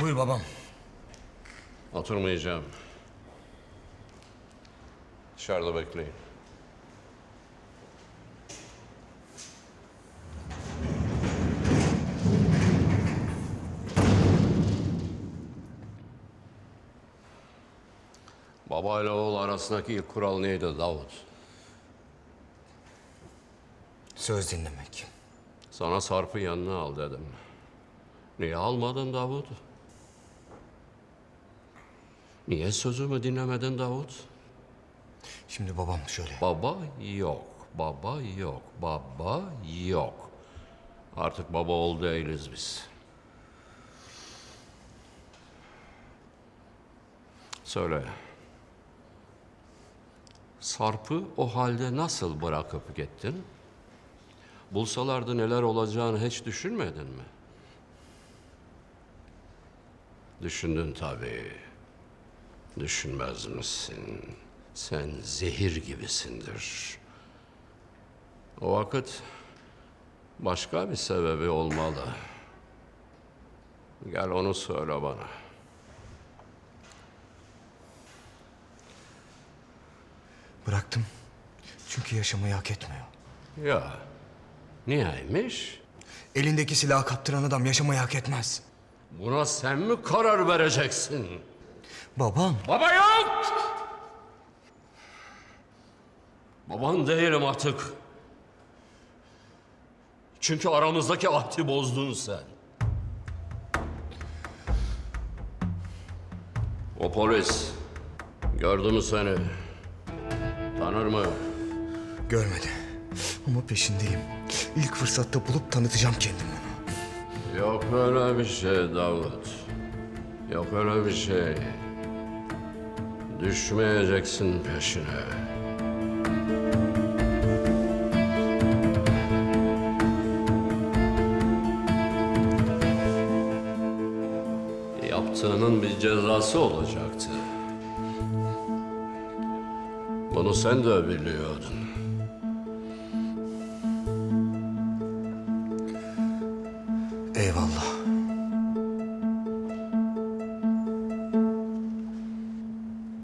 Buyur babam. Oturmayacağım. Dışarıda bekleyin. Baba ile oğul arasındaki ilk kural neydi Davut? Söz dinlemek. Sana Sarp'ı yanına al dedim. Niye almadın Davut? Niye sözümü dinlemedin Davut? Şimdi babam şöyle. Baba yok, baba yok, baba yok. Artık baba oğul değiliz biz. Söyle. Sarp'ı o halde nasıl bırakıp gittin? Bulsalardı neler olacağını hiç düşünmedin mi? Düşündün tabii. Düşünmez misin? Sen zehir gibisindir. O vakit başka bir sebebi olmalı. Gel onu söyle bana. Bıraktım. Çünkü yaşamayı hak etmiyor. Ya, niyeymiş? Elindeki silahı kaptıran adam yaşamayı hak etmez. Buna sen mi karar vereceksin? Babam. Baba yok! Baban değilim artık. Çünkü aramızdaki ahdi bozdun sen. O polis gördü mü seni? Tanır mı? Görmedi. Ama peşindeyim. İlk fırsatta bulup tanıtacağım kendimi ona. Yok öyle bir şey Davut. Yok öyle bir şey. Düşmeyeceksin peşine. Yaptığının bir cezası olacaktı. Bunu sen de biliyordun. Eyvallah.